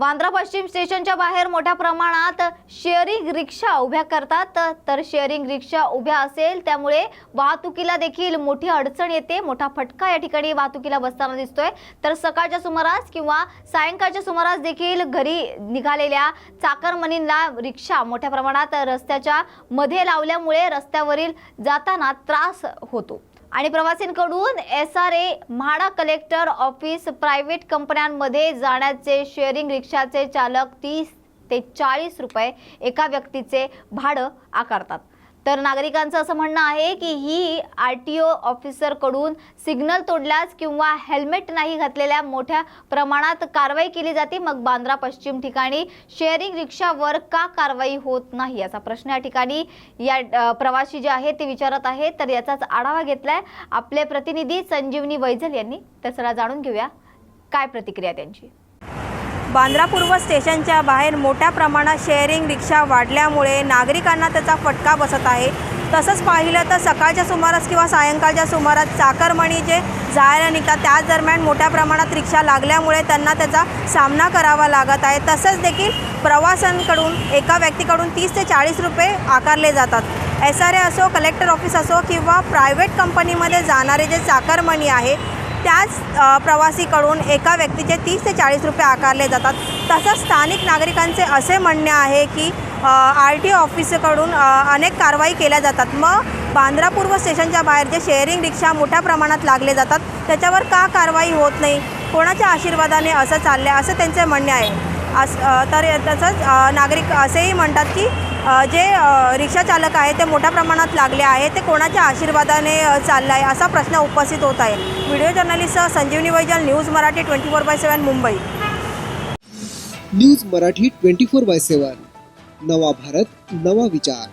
वांद्रा पश्चिम स्टेशनच्या बाहेर मोठ्या प्रमाणात शेअरिंग रिक्षा उभ्या करतात. तर शेअरिंग रिक्षा उभ्या असेल त्यामुळे वाहतुकीला देखील मोठी अडचण येते. मोठा फटका या ठिकाणी वाहतुकीला बसताना दिसतोय. तर सकाळच्या सुमारास किंवा सायंकाळच्या सुमारास देखील घरी निघालेल्या चाकरमनींना रिक्षा मोठ्या प्रमाणात रस्त्याच्या मध्ये लावल्यामुळे रस्त्यावरील जाताना त्रास होतो. आणि प्रवासींकडून S R A MHADA collector office private कंपन्यांमध्ये जाण्याचे शेअरिंग रिक्षाचे चालक तीस ते चाळीस रुपये एका व्यक्तीचे भाडं आकारतात. तर नागरिकांचं असं म्हणणं आहे की ही आर टी ओ ऑफिसरकडून सिग्नल तोडल्यास किंवा हेल्मेट नाही घातलेल्या मोठ्या प्रमाणात कारवाई केली जाते मग बांद्रा पश्चिम ठिकाणी शेअरिंग रिक्षावर का कारवाई होत नाही? असा प्रश्न या ठिकाणी या प्रवासी जे आहेत ते विचारत आहेत. तर याचाच आढावा घेतलाय आपले प्रतिनिधी संजीवनी वैजल यांनी. तर जाणून घेऊया काय प्रतिक्रिया त्यांची. बांद्रा पूर्व स्टेशनच्या बाहेर मोठ्या प्रमाणात शेअरिंग रिक्षा वाढल्यामुळे नागरिकांना त्याचा फटका बसत आहे. तसंच पाहिलं तर सकाळच्या सुमारास किंवा सायंकाळच्या सुमारास चाकरमणी जे जायला निघतात त्याच दरम्यान मोठ्या प्रमाणात रिक्षा लागल्यामुळे त्यांना त्याचा सामना करावा लागत आहे. तसंच देखील प्रवाशांकडून एका व्यक्तीकडून तीस ते चाळीस रुपये आकारले जातात. एस आर ए असो कलेक्टर ऑफिस असो किंवा प्रायव्हेट कंपनीमध्ये जाणारे जे चाकरमणी आहे त्याच प्रवासीकडून एका व्यक्तीचे तीस ते चाळीस रुपये आकारले जातात. तसंच स्थानिक नागरिकांचे असे म्हणणे आहे की आर टी ऑफिसकडून अनेक कारवाई केल्या जातात. मग बांद्रा पूर्व स्टेशनच्या बाहेर जे शेअरिंग रिक्षा मोठ्या प्रमाणात लागले जातात त्याच्यावर का कारवाई होत नाही? कोणाच्या आशीर्वादाने असं चाललं आहे असं त्यांचे म्हणणे आहे. असं तर तसंच नागरिक असेही म्हणतात की जे रिक्षाचालक आहे ते मोठ्या प्रमाणात लागले आहे ते कोणाच्या आशीर्वादाने चाललं आहे असा प्रश्न उपस्थित होत आहे. Video journalist Sanjeevani Vaijal news Marathi twenty four by seven Mumbai. News Marathi twenty four by seven. नवा भारत नवा विचार.